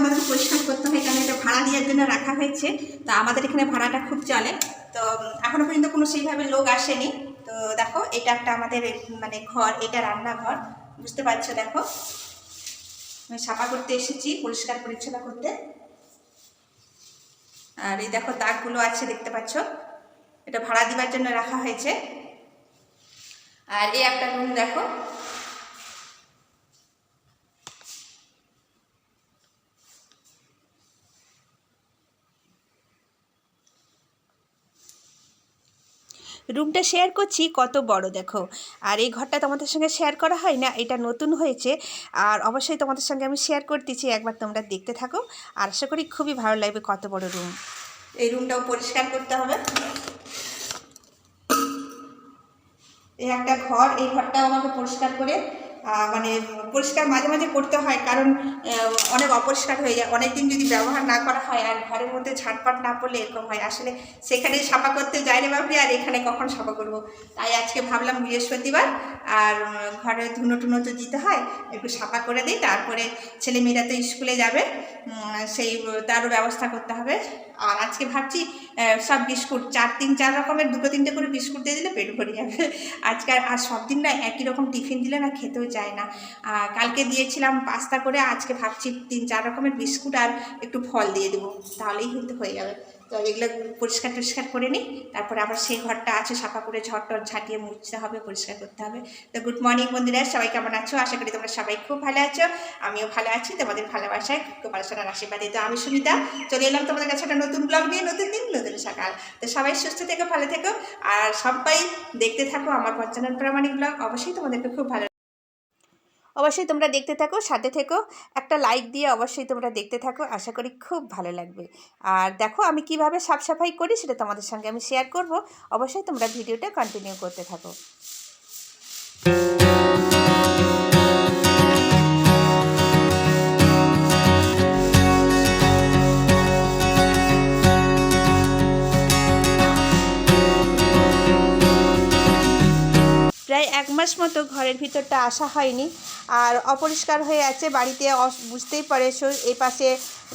আমাদের পরিষ্কার করতে হয়, কারণ এটা ভাড়া দেওয়ার জন্য রাখা হয়েছে। তো আমাদের এখানে ভাড়াটা খুব চলে। তো, এখনও পর্যন্ত কোনো সেইভাবে লোক আসেনি। তো দেখো, এটা একটা আমাদের মানে ঘর, এটা রান্নাঘর। বুঝতে পারছ দেখো? আমি সাফা করতে এসেছি, পরিষ্কার পরিচ্ছন্ন করতে। আর এই দেখো, দাগগুলো আছে, দেখতে পাচ্ছ? এটা ভাড়া দিবার জন্য রাখা হয়েছে। আর এই একটা রুম দেখো রুমটা শেয়ার করছি, কত বড় দেখো। আর এই ঘরটা তোমাদের সঙ্গে শেয়ার করা হয় না, এটা নতুন হয়েছে। আর অবশ্যই তোমাদের সঙ্গে আমি শেয়ার করতেছি, একবার তোমরা দেখতে থাকো। আর আশা করি খুবই ভালো লাগবে কত বড় রুম এই রুমটাও পরিষ্কার করতে হবে। এই একটা ঘর, এই ঘরটাও আমাকে পরিষ্কার করে মানে পরিষ্কার মাঝে মাঝে করতে হয়, কারণ অনেক অপরিষ্কার হয়ে যায়। অনেক দিন যদি ব্যবহার না করা হয় আর ঘরের মধ্যে ঝাটপাট না পড়লে এরকম হয়। আসলে সেখানে সাফা করতে যাই রে বাপরে, আর এখানে কখন সাফা করব? তাই আজকে ভাবলাম বৃহস্পতিবার, আর ঘরে ধুনো টুনো তো দিতে হয়, একটু সাফা করে দিই, তারপরে ছেলে মেয়েরা তো স্কুলে যাবে সেই, তারও ব্যবস্থা করতে হবে। আর আজকে ভাবছি সব বিস্কুট, চার তিন, চার রকমের, দুটো তিনটে করে বিস্কুট দিয়ে দিলে পেট ভরে যাবে। আজকে আর সব দিন না একই রকম টিফিন দিলে না খেতেও চায় না। কালকে দিয়েছিলাম পাস্তা করে, আজকে ভাবছি তিন চার রকমের বিস্কুট আর একটু ফল দিয়ে দেবো। তাহলেই কিন্তু হয়ে যাবে। তো এগুলো পরিষ্কার টরিষ্কার করে নিই, তারপরে আবার সেই ঘরটা আছে, সাফা করে ঝড়টর ঝাঁটিয়ে মুছতে হবে, পরিষ্কার করতে হবে। তো গুড মর্নিং বন্ধুরা, সবাই কেমন আছো? আশা করি তোমরা সবাই খুব ভালো আছো, আমিও ভালো আছি। তোমাদের ভালোবাসায় গোপালসোনার আশীর্বাদে। তো আমি সুনিতা, চলে এলাম তোমাদের কাছে একটা নতুন ব্লগ নিয়ে, নতুন দিন, নতুন সকাল। তো সবাই সুস্থ থেকো, ভালো থেকো, আর সবাই দেখতে থাকো আমার পঞ্চানন প্রামাণিক ব্লগ অবশ্যই তোমাদেরকে খুব ভালো অবশ্যই তোমরা দেখতে থাকো, সাথে থেকো। একটা লাইক দিয়ে অবশ্যই তোমরা দেখতে থাকো, আশা করি খুব ভালো লাগবে। আর দেখো আমি কীভাবে সাফ সাফাই করি সেটা তোমাদের সঙ্গে আমি শেয়ার করব। অবশ্যই তোমরা ভিডিওটা কন্টিনিউ করতে থাকো। প্রায় এক মাস মতো ঘরের ভিতরটা আসা হয়নি। আর অপরিষ্কার হয়ে আছে, বাড়িতে বুঝতেই পারেছো, এই পাশে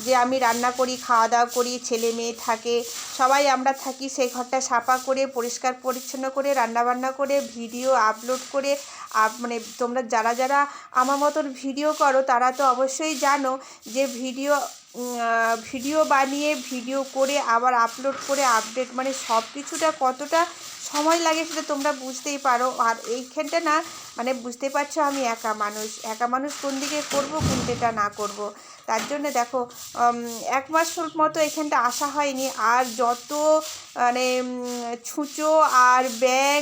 যে আমি রান্না করি খাওয়া দাওয়া করি, ছেলে মেয়ে থাকে, সবাই আমরা থাকি, সেই ঘরটা সাফা করে, পরিষ্কার পরিচ্ছন্ন করে রান্না বান্না করে, ভিডিও আপলোড করে মানে তোমরা যারা যারা আমার মতন ভিডিও করো, তারা তো অবশ্যই জানো যে ভিডিও ভিডিও বানিয়ে, ভিডিও করে, আবার আপলোড করে, আপডেট মানে সব কিছুটা কতটা সময় লাগে সেটা তোমরা বুঝতেই পারো। আর এইখানটা না মানে বুঝতে পারছ আমি একা মানুষ। একা মানুষ কোন দিকে করব, কোন দিকটা না করব? তার জন্য দেখো এক মাস মতো এখানটা আসা হয়নি। আর যত মানে ছুঁচো আর ব্যাং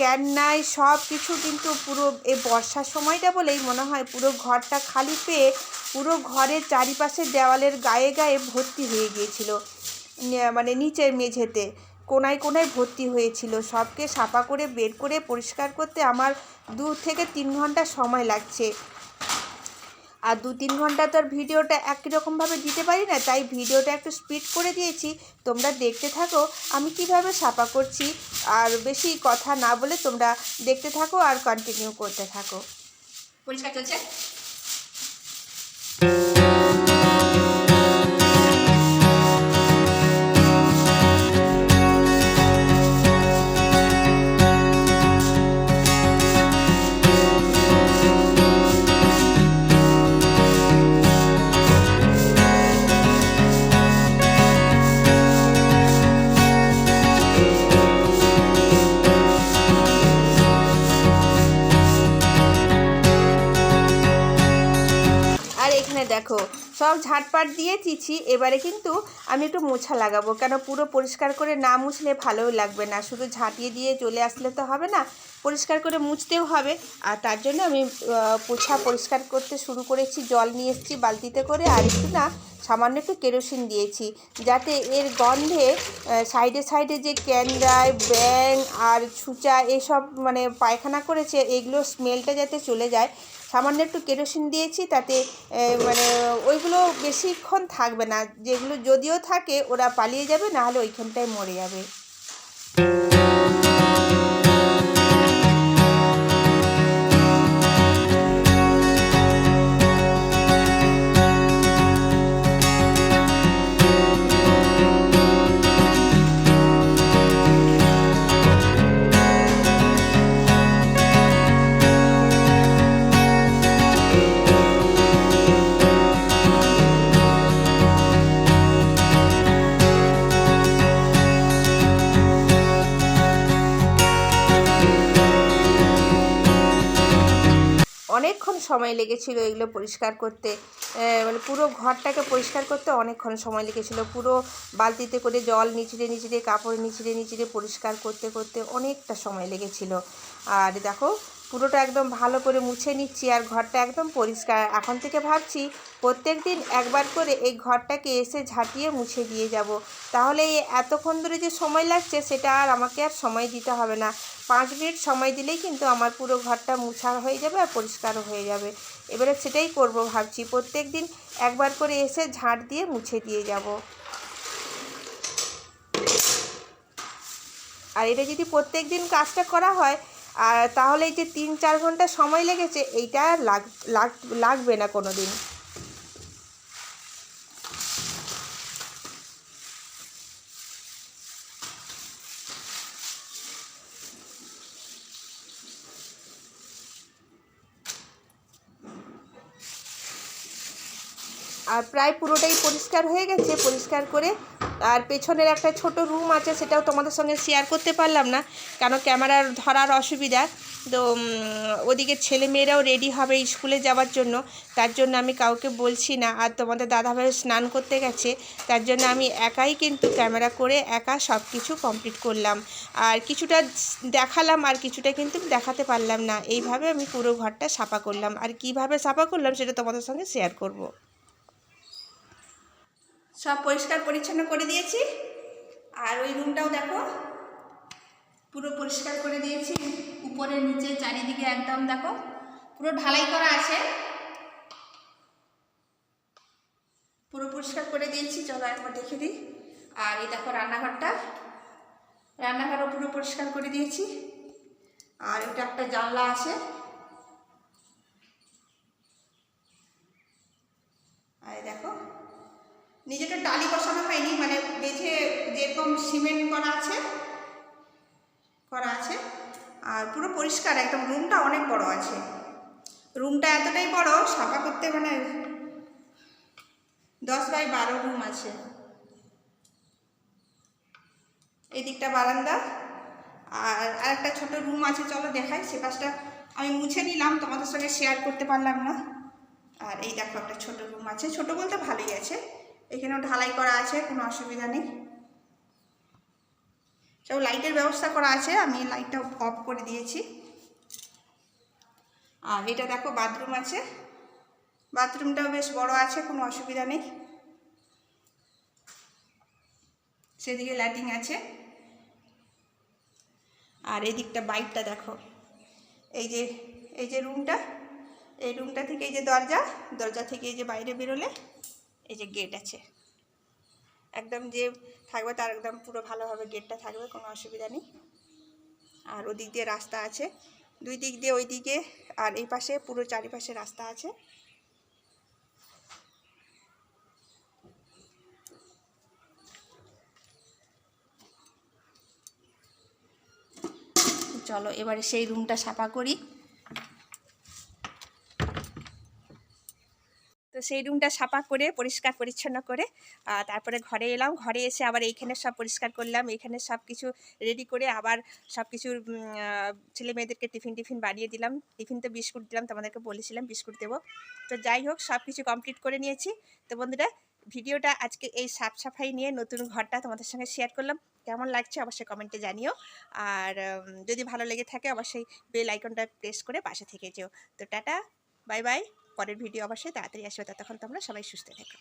ক্যান্নাই সব কিছু কিন্তু পুরো এই বর্ষার সময়টা বলেই মনে হয় পুরো ঘরটা খালি পেয়ে পুরো ঘরের চারিপাশে দেওয়ালের গায়ে গায়ে ভর্তি হয়ে গিয়েছিল। মানে নিচের মেঝেতে। কোনায় কোনায় ভর্তি হয়েছিল। সবকে সাফা করে বের করে পরিষ্কার করতে আমার দু থেকে তিন ঘণ্টা সময় লাগছে। আর দু তিন ঘণ্টা তো আর ভিডিওটা একই রকমভাবে দিতে পারি না, তাই ভিডিওটা একটু স্পিড করে দিয়েছি। তোমরা দেখতে থাকো আমি কীভাবে সাফা করছি, আর বেশি কথা না বলে তোমরা দেখতে থাকো আর কন্টিনিউ করতে থাকো। পরিষ্কার চলছে? দেখো, সব ঝাটপাট দিয়ে দিচ্ছি এবারে কিন্তু আমি একটু মোছা লাগাবো। কেন, পুরো পরিষ্কার করে না মুছলে ভালোও লাগবে না। শুধু ঝাঁটিয়ে দিয়ে চলে আসলে তো হবে না, পরিষ্কার করে মুছতেও হবে। আর তার জন্য আমি পোছা পরিষ্কার করতে শুরু করেছি, জল নিয়ে এসেছি বালতিতে করে, আর একটু না সামান্য একটু কেরোসিন দিয়েছি, যাতে এর গন্ধে সাইডে সাইডে যে ক্যান্ডায় ব্যাং আর ছুঁচা এসব মানে পায়খানা করেছে এগুলো স্মেলটা যাতে চলে যায় সামান্য একটু কেরোসিন দিয়েছি, তাতে মানে ওইগুলো বেশিক্ষণ থাকবে না। যেগুলো যদিও থাকে, ওরা পালিয়ে যাবে না হলে ওইখানটায় মরে যাবে। সময় লেগেছিল এগুলো পরিষ্কার করতে মানে পুরো ঘরটাকে পরিষ্কার করতে অনেকক্ষণ সময় লেগেছিল। পুরো বালতিতে করে জল নিচড়ে নিচিড়ে, কাপড় নিচিড়ে নিচিড়ে পরিষ্কার করতে করতে অনেকটা সময় লেগেছিল। আর দেখো পুরোটা একদম ভালো করে মুছে নিচ্ছি আর ঘরটা একদম পরিষ্কার। এখন থেকে ভাবছি প্রত্যেক দিন একবার করে এই ঘরটাকে এসে ঝাঁটিয়ে মুছে দিয়ে যাব। তাহলে এতক্ষণ ধরে যে সময় লাগছে সেটা আর আমাকে আর সময় দিতে হবে না। পাঁচ মিনিট সময় দিলেই কিন্তু আমার পুরো ঘরটা মুছা হয়ে যাবে আর পরিষ্কারও হয়ে যাবে। এবারে সেটাই করব ভাবছি প্রত্যেক দিন একবার করে এসে ঝাঁট দিয়ে মুছে দিয়ে যাব। আর এটা যদি প্রত্যেক দিন কাজটা করা হয় আর তাহলে এই যে তিন চার ঘণ্টা সময় লেগেছে, এইটা লাগ- লাগবে না কোনো দিন আর প্রায় পুরোটাই পরিষ্কার হয়ে গেছে, পরিষ্কার করে আর পেছনের একটা ছোট রুম আছে, সেটাও তোমাদের সঙ্গে শেয়ার করতে পারলাম না, কেন ক্যামেরার ধরার অসুবিধা। তো ওদিকে ছেলে মেয়েরাও রেডি হবে স্কুলে যাওয়ার জন্য, তার জন্য আমি কাউকে বলছি না। আর তোমাদের দাদাভাই স্নান করতে গেছে, তার জন্য আমি একাই কিন্তু ক্যামেরা করে একা সব কিছু কমপ্লিট করলাম। আর কিছুটা দেখালাম, আর কিছুটা কিন্তু দেখাতে পারলাম না। এইভাবে আমি পুরো ঘরটা সাফা করলাম। আর কীভাবে সাফা করলাম, সেটা তোমাদের সঙ্গে শেয়ার করব। সব পরিষ্কার পরিচ্ছন্ন করে দিয়েছি। আর ওই রুমটাও দেখো, পুরো পরিষ্কার করে দিয়েছি। উপরে, নিচে, চারিদিকে একদম দেখো, পুরো ঢালাই করা আছে। পুরো পরিষ্কার করে দিয়েছি, চলো একবার দেখে দিই। আর এই দেখো রান্নাঘরটা, রান্নাঘরও পুরো পরিষ্কার করে দিয়েছি। আর এটা একটা জানলা আছে আর এই দেখো নিজেটা টালি বসানো হয়নি মানে বেঁধে যেরকম সিমেন্ট করা আছে করা আছে, আর পুরো পরিষ্কার একদম। রুমটা অনেক বড় আছে। রুমটা এতটাই বড়, সাফা করতে মানে দশ বাই বারো রুম আছে। এই দিকটা বারান্দা, আর আরেকটা ছোট রুম আছে, চলো দেখাই। সে পাশটা আমি মুছে নিলাম, তোমাদের সঙ্গে শেয়ার করতে পারলাম না। আর এই দেখো একটা ছোট রুম আছে। ছোট বলতে ভালোই আছে। এখানেও ঢালাই করা আছে, কোনো অসুবিধা নেই। সব লাইটের ব্যবস্থা করা আছে, আমি লাইটটা অফ করে দিয়েছি। আর এটা দেখো, বাথরুম আছে। বাথরুমটাও বেশ বড় আছে, কোনো অসুবিধা নেই। সেদিকে লাইটিং আছে। আর এদিকটা বাইকটা দেখো, এই যে এই যে রুমটা, এই রুমটা থেকে এই যে দরজা দরজা থেকে এই যে বাইরে বেরোলে এই যে গেট আছে। একদম যে থাকবে তার একদম পুরো ভালোভাবে গেটটা থাকবে, কোনো অসুবিধা নেই। আর ওদিক দিয়ে রাস্তা আছে। দুই দিক দিয়ে ওই দিকে আর এই পাশে পুরো চারিপাশে রাস্তা আছে। চলো এবারে সেই রুমটা সাফা করি। তো সেই রুমটা সাফা করে, পরিষ্কার পরিচ্ছন্ন করে তারপরে ঘরে এলাম। ঘরে এসে আবার এইখানে সব পরিষ্কার করলাম। এইখানে সব কিছু রেডি করে আবার সব কিছু ছেলে মেয়েদেরকে টিফিন টিফিন বানিয়ে দিলাম। টিফিন তো বিস্কুট দিলাম, তোমাদেরকে বলেছিলাম বিস্কুট দেবো। তো যাই হোক, সব কিছু কমপ্লিট করে নিয়েছি। তো বন্ধুরা, ভিডিওটা আজকে এই সাফ সাফাই নিয়ে নতুন ঘরটা তোমাদের সঙ্গে শেয়ার করলাম। কেমন লাগছে অবশ্যই কমেন্টে জানিও। আর যদি ভালো লেগে থাকে অবশ্যই বেল আইকনটা প্রেস করে পাশে থেকে যেও। তো টাটা বাই বাই পরের ভিডিও অবশ্যই তাড়াতাড়ি আসবে। ততক্ষণ তোমরা সবাই সুস্থ থেকো।